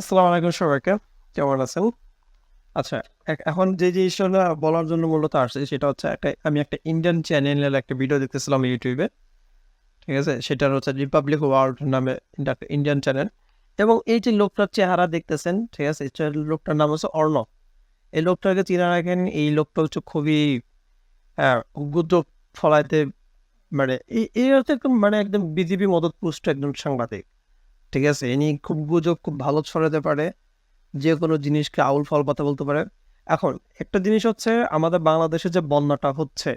আসসালামু আলাইকুম সবাইকে। কেমন আছেন? আচ্ছা এখন যে জিনিসটা বলার জন্য মূলত আসছে সেটা হচ্ছে একটা, আমি একটা ইন্ডিয়ান চ্যানেলের একটা ভিডিও দেখতেছিলাম ইউটিউবে ঠিক আছে? সেটার হচ্ছে রিপাবলিক ওয়ার্ল্ড নামে ইন্ডিয়ান চ্যানেল এবং এই যে লোকটার চেহারা দেখতেছেন, ঠিক আছে? এই লোকটার নাম হচ্ছে অর্ণব। এই লোকটাকে চিনা রাখেন, এই লোকটা হচ্ছে খুবই গুজব ফলাইতে মানে এই হচ্ছে একদম মানে একদম বিজেপি মদত পুষ্ট একজন সাংবাদিক। ঠিক আছে? ইনি খুব গুজব, খুব ভালো ছড়াতে পারে। যে কোনো জিনিসকে আউল ফল কথা বলতে পারে। এখন একটা জিনিস হচ্ছে আমাদের বাংলাদেশে যে বন্যাটা হচ্ছে,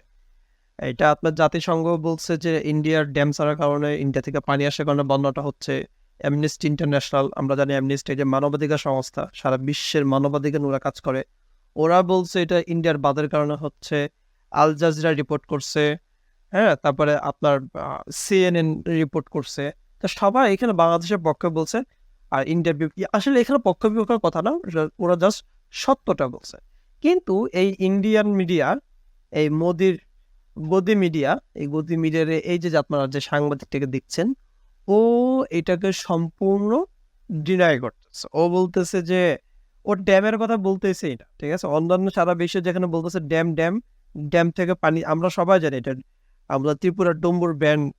এটা আপনার জাতিসংঘ বলছে যে ইন্ডিয়ার ড্যাম ছাড়ার কারণে ইন্ডিয়া থেকে পানি আসার কারণে বন্যাটা হচ্ছে। অ্যামনেস্টি ইন্টারন্যাশনাল আমরা জানি অ্যামনেস্টি যে মানবাধিকার সংস্থা, সারা বিশ্বের মানবাধিকার ওরা কাজ করে। ওরা বলছে এটা ইন্ডিয়ার বাদের কারণে হচ্ছে। আল জাজিরা রিপোর্ট করছে হ্যাঁ? তারপরে আপনার সিএনএন রিপোর্ট করছে। তা সবাই এখানে বাংলাদেশের পক্ষে বলছে আর বিপ- আসলে এখানে পক্ষ বিপক্ষের কথা না, ওরা- জাস্ট সত্যটা বলছে। কিন্তু এই ইন্ডিয়ান মিডিয়া এই মোদির গদি মিডিয়া এই গদি মিডিয়ার এই যে আপনারা যে সাংবাদিকটাকে দেখছেন, ও এটাকে সম্পূর্ণ ডিনাই করতেছে। ও বলতেছে যে, ও ড্যামের কথা বলতেছে এটা ঠিক আছে? অন্যান্য সারা বিশ্বে যেখানে বলতেছে ড্যাম ড্যাম ড্যাম থেকে পানি, আমরা সবাই জানি এটা, আমরা ত্রিপুরা ডম্বুর ব্যান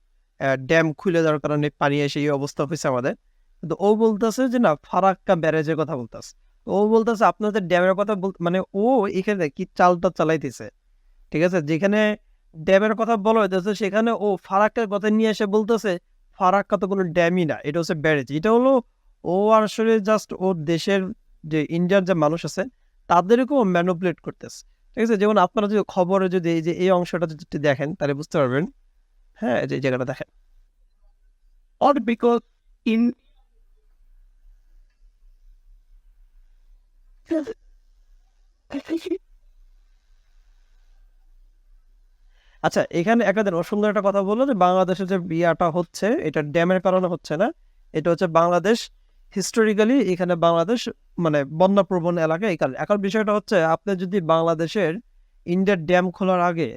ড্যাম খুলে দেওয়ার কারণে পানি এসে এই অবস্থা হয়েছে আমাদের। কিন্তু ও বলতেছে যে, না, ফারাক্কা ব্যারেজের কথা বলতেছে। ও বলতেছে, আপনাদের ড্যামের কথা বল মানে ও এখানে কি চালটা চালাইতেছে, ঠিক আছে? যেখানে ড্যামের কথা বলা হইতেছে, সেখানে ও ফারাক্কার কথা নিয়ে এসে বলতেছে, ফারাক্কা তো কোনো ড্যামই না, এটা হচ্ছে ব্যারেজ। এটা হলো ও আসলে জাস্ট ওর দেশের যে ইন্ডিয়ার যে মানুষ আছে, তাদেরকেও ম্যানুপুলেট করতেছে, ঠিক আছে? যেমন আপনারা যদি খবরে যদি এই যে, এই অংশটা যদি দেখেন, তাহলে বুঝতে পারবেন হ্যাঁ যে জায়গাটা দেখেন। Or because in আচ্ছা এখানে একটা দিন সুন্দর একটা কথা বলল যে বাংলাদেশে যে বিয়াটা হচ্ছে, এটা ড্যামের কারণে হচ্ছে না। এটা হচ্ছে বাংলাদেশ হিস্টোরিক্যালি এখানে বাংলাদেশ মানে বন্যাপ্রবণ এলাকা এই কারণে এখন বিষয়টা হচ্ছে, আপনি যদি বাংলাদেশের ইন্ডিয়ার ড্যাম খোলার আগে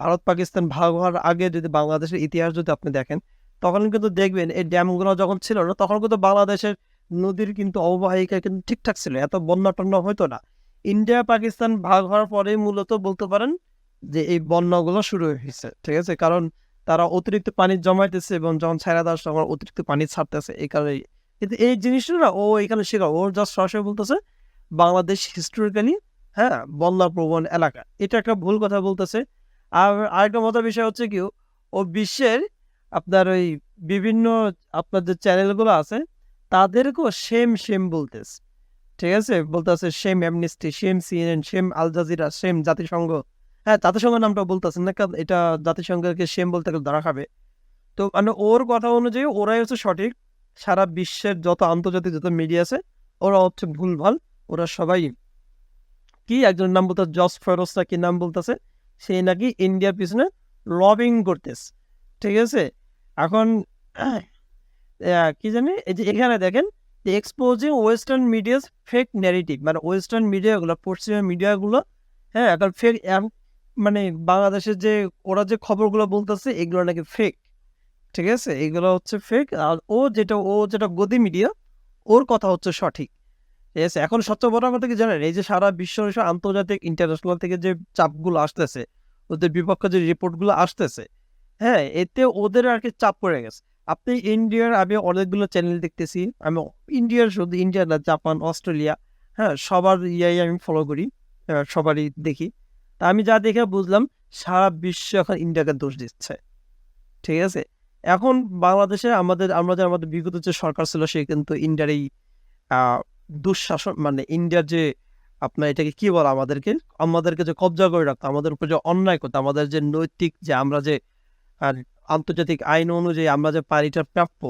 ভারত, পাকিস্তান ভাগ হওয়ার আগে যদি বাংলাদেশের ইতিহাস যদি আপনি দেখেন, তখন কিন্তু দেখবেন এই ড্যামগুলো যখন ছিল না, তখন কিন্তু বাংলাদেশের নদীর কিন্তু অববাহিকা কিন্তু ঠিকঠাক ছিল এত বন্যা টন্যা হতো না। ইন্ডিয়া, পাকিস্তান ভাগ হওয়ার পরেই মূলত বলতে পারেন যে এই বন্যাগুলো শুরু হয়েছে, ঠিক আছে? কারণ তারা অতিরিক্ত পানি জমাইতেছে এবং যখন ছাড়া দেওয়ার সময় অতিরিক্ত পানি ছাড়তেছে এই কারণে কিন্তু এই জিনিসটা না, ও এখানে শেখা ওর জাস্ট সরাসরি বলতেছে, বাংলাদেশ হিস্টোরিক্যালি হ্যাঁ বন্যা প্রবণ এলাকা। এটা একটা ভুল কথা বলতেছে। আর আরেকটা মজার বিষয় হচ্ছে কি, ও বিশ্বের আপনার ওই বিভিন্ন আপনার যে চ্যানেলগুলো আছে, তাদেরকেও সেম সেম বলতেছে। ঠিক আছে? বলতেছে same Amnesty same CNN same Al Jazeera same জাতিসংঘ। হ্যাঁ জাতিসংঘ নামটা বলতেছে না, কারণ এটা জাতিসংঘকে সেম বলতে গেলে ধরা খাবে। তো মানে ওর কথা অনুযায়ী ওরাই হচ্ছে সঠিক। সারা বিশ্বের যত আন্তর্জাতিক যত মিডিয়া আছে, ওরা হচ্ছে ভুলভাল। ওরা সবাই কি একজনের নাম বলতে জস ফেরোস না কি নাম বলতেছে? সেই নাকি ইন্ডিয়ার পিছনে লবিং করতেছে ঠিক আছে? এখন কি জানি? এই যে এখানে দেখেন exposing western media's fake narrative মানে ওয়েস্টার্ন মিডিয়াগুলো পশ্চিমা মিডিয়াগুলো হ্যাঁ এখন ফেক মানে বাংলাদেশের যে, ওরা যে খবরগুলো বলতেছে, এগুলো নাকি ফেক ঠিক আছে? এগুলো হচ্ছে ফেক আর ও যেটা ও যেটা গদি মিডিয়া ওর কথা হচ্ছে সঠিক। আছে এখন সবচেয়ে বড় কথা কি জানেন? এই যে সারা বিশ্ব আন্তর্জাতিক ইন্টারন্যাশনাল থেকে যে চাপগুলো আসতেছে, ওদের বিপক্ষে যে রিপোর্টগুলো আসতেছে হ্যাঁ এতে ওদের আর কি চাপ পড়ে গেছে। আপনি ইন্ডিয়ার আমি অনেকগুলো চ্যানেল দেখতেছি, আমি ইন্ডিয়ার শুধু ইন্ডিয়া না জাপান অস্ট্রেলিয়া হ্যাঁ সবার ইয়াই আমি ফলো করি সবারই দেখি। তা আমি যা দেখে বুঝলাম, সারা বিশ্ব এখন ইন্ডিয়াকে দোষ দিচ্ছে। ঠিক আছে? এখন বাংলাদেশে আমাদের, আমরা যে আমাদের বিগত যে সরকার ছিল, সে কিন্তু ইন্ডিয়ার এই দুঃশাসন মানে ইন্ডিয়ার যে আপনার এটাকে কি বলা আমাদেরকে? আমাদেরকে যে কবজা করে রাখতো, আমাদের উপর যে অন্যায় করতো, আমাদের যে নৈতিক যে আমরা যে আন্তর্জাতিক আইন অনুযায়ী আমরা যে পানিটা প্রাপ্য,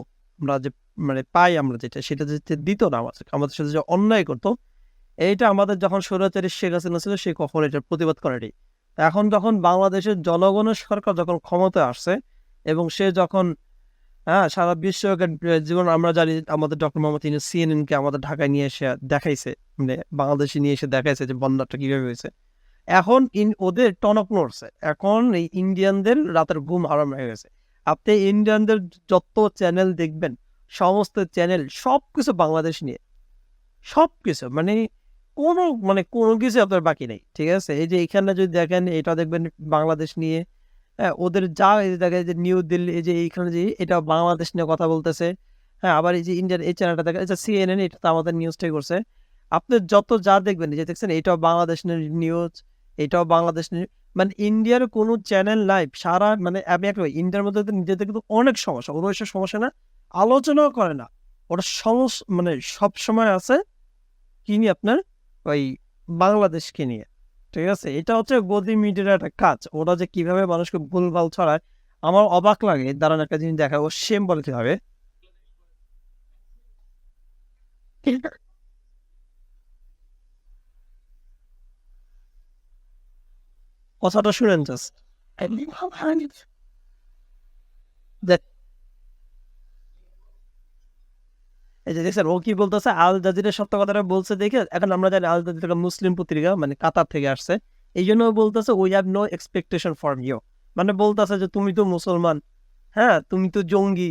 আমরা যে মানে পাই আমরা যেটা, সেটা যে দিত না আমাদের আমাদের সাথে যে অন্যায় করতো, এইটা আমাদের যখন স্বৈরাচারী শেখ হাসিনা ছিল, সে কখন এটার প্রতিবাদ করেনি। এখন যখন বাংলাদেশের জনগণের সরকার যখন ক্ষমতায় আসছে, এবং সে যখন হ্যাঁ সারা বিশ্বকে জীবন আমরা জানি আমাদের ডক্টর মোহাম্মদ ইউনূস সিএনএনকে আমাদের ঢাকায় নিয়ে এসে দেখাইছে মানে বাংলাদেশে নিয়ে এসে দেখাইছে যে বন্যাটা কীভাবে হয়েছে। এখন ইন, ওদের টনক নড়ছে। এখন এই ইন্ডিয়ানদের রাতের ঘুম হারাম হয়ে গেছে। আপনি ইন্ডিয়ানদের যত চ্যানেল দেখবেন, সমস্ত চ্যানেল সব কিছু বাংলাদেশ নিয়ে। সব কিছু মানে কোনো মানে কোনো কিছু আপনার বাকি নেই, ঠিক আছে? এই যে এখানে যদি দেখেন, এটা দেখবেন বাংলাদেশ নিয়ে হ্যাঁ ওদের যা এই যে যে নিউ দিল্লি যে এইখানে যে এটা বাংলাদেশ নিয়ে কথা বলতেছে। হ্যাঁ আবার এই যে ইন্ডিয়ার এই চ্যানেলটা দেখেন এটা সিএনএন এটা তো আমাদের নিউজটাই করছে। আপনি যত যা দেখবেন যে দেখছেন, এটাও বাংলাদেশ নিউজ এটাও বাংলাদেশ মানে ইন্ডিয়ার কোনো চ্যানেল লাইভ সারা মানে আমি একটা ইন্ডিয়ার মধ্যে নিজেদের কিন্তু অনেক সমস্যা ওর ওইসব সমস্যা না, আলোচনাও করে না। ওটা সমস্যা মানে সব সময় আছে কি নিয়ে আপনার? ওই বাংলাদেশকে নিয়ে। ঠিক আছে? এটা হচ্ছে গদি মিডিয়ার একটা কাজ। ওরা যে কীভাবে মানুষকে ভুলভাল ছড়ায় আমার অবাক লাগে। দাঁড়ান একটা জিনিস দেখা ও সেম বলে কীভাবে? কথাটা শুনেন জাস্ট দেখ এই যে দেখছেন, ও কি বলতেছে? আল জাজিরা সত্য কথাটা বলছে দেখে এখন আমরা জানি আল জাজিরা মুসলিম পত্রিকা মানে কাতার থেকে আসছে। এই জন্য বলতেছে we have no expectation from you মানে বলতেছে যে, তুমি তো মুসলমান হ্যাঁ? তুমি তো জঙ্গি।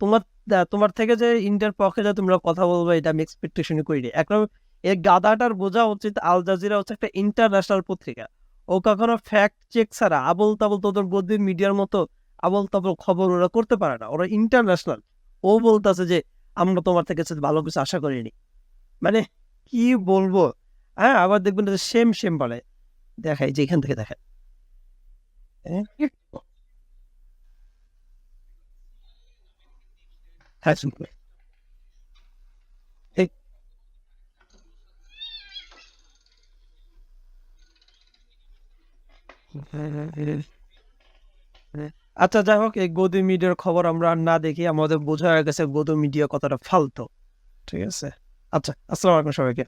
তোমার তোমার থেকে যে ইন্ডিয়ার পক্ষে যে তোমরা কথা বলবে, এটা আমি এক্সপেকটেশনই করি এখন এই গাদাটার বোঝা উচিত আল জাজিরা হচ্ছে একটা ইন্টারন্যাশনাল পত্রিকা। ও কখনো ফ্যাক্ট চেক ছাড়া আবল তাবল তোদের গদির মিডিয়ার মতো আবল তাবল খবর ওরা করতে পারে না। ওরা ইন্টারন্যাশনাল ও বলতেছে যে আমরা তোমার থেকে ভালো কিছু আশা করিনি মানে কি বলব? হ্যাঁ আবার দেখবেন সেম সেম বলে। দেখাই যে এখান থেকে দেখায় হ্যাঁ? হ্যাঁ। আচ্ছা যাই হোক, এই গদি মিডিয়ার খবর আমরা না দেখি, আমাদের বোঝা গেছে গদি মিডিয়া কতটা ফালতু। ঠিক আছে? আচ্ছা আসসালামু আলাইকুম সবাইকে।